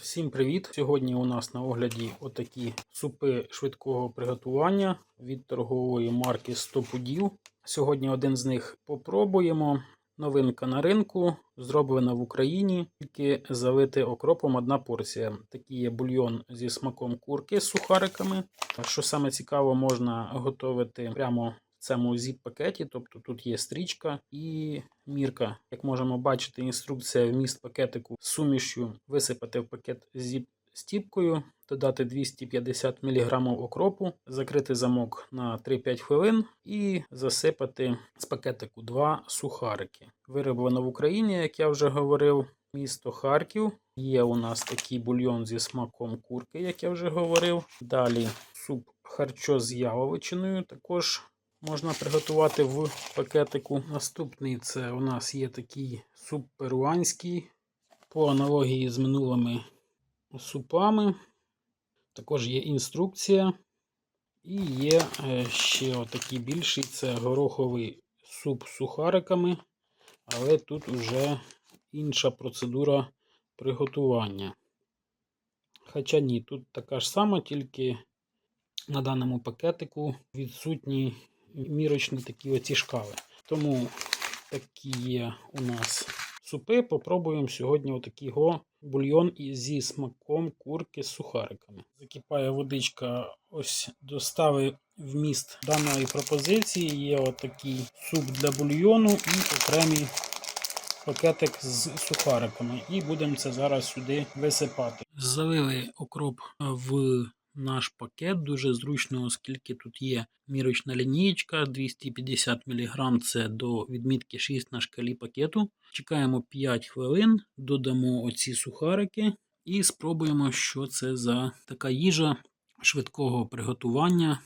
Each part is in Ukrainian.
Всім привіт! Сьогодні у нас на огляді отакі супи швидкого приготування від торгової марки 100 пудів. Сьогодні один з них попробуємо. Новинка на ринку, зроблена в Україні, тільки залити окропом одна порція. Такий є бульйон зі смаком курки з сухариками. Що саме цікаво, можна готувати прямо цьому зіп-пакеті, тобто тут є стрічка і мірка. Як можемо бачити, інструкція вміст пакетику з сумішю висипати в пакет зіп стіпкою, додати 250 мг окропу, закрити замок на 3-5 хвилин і засипати з пакетику 2 сухарики. Вироблено в Україні, як я вже говорив, місто Харків. Є у нас такий бульйон зі смаком курки, як я вже говорив. Далі суп харчо з яловичиною також можна приготувати в пакетику. Наступний це у нас є такий суп перуанський. По аналогії з минулими супами. Також є інструкція. І є е, ще отакий більший це гороховий суп з сухариками. Але тут вже інша процедура приготування. Хоча ні, тут така ж сама, тільки на даному пакетику відсутні мірочні такі оці шкали. Тому такі є у нас супи. Попробуємо сьогодні отакий бульйон зі смаком курки з сухариками. Закипає водичка, ось достави вміст даної пропозиції. Є отакий суп для бульйону і окремий пакетик з сухариками. І будемо це зараз сюди висипати. Залили окроп в наш пакет. Дуже зручно, оскільки тут є мірочна лінієчка 250 мг це до відмітки 6 на шкалі пакету. Чекаємо 5 хвилин, додамо оці сухарики і спробуємо, що це за така їжа швидкого приготування.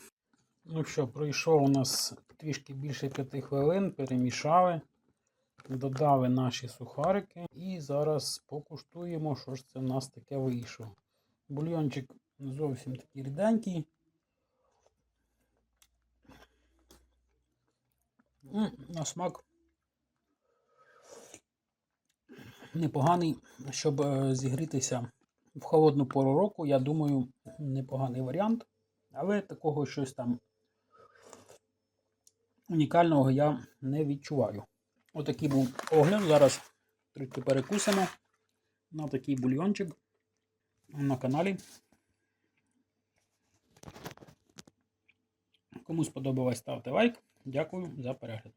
Ну що, пройшло у нас трішки більше 5 хвилин, перемішали. Додали наші сухарики і зараз покуштуємо, що ж це в нас таке вийшло. Бульйончик зовсім такий ріденький. На смак непоганий, щоб е, зігрітися в холодну пору року, я думаю, непоганий варіант. Але такого щось там унікального я не відчуваю. Отакий був огляд. Зараз трішки перекусимо на такий бульйончик на каналі. Кому сподобалось, ставте лайк. Дякую за перегляд.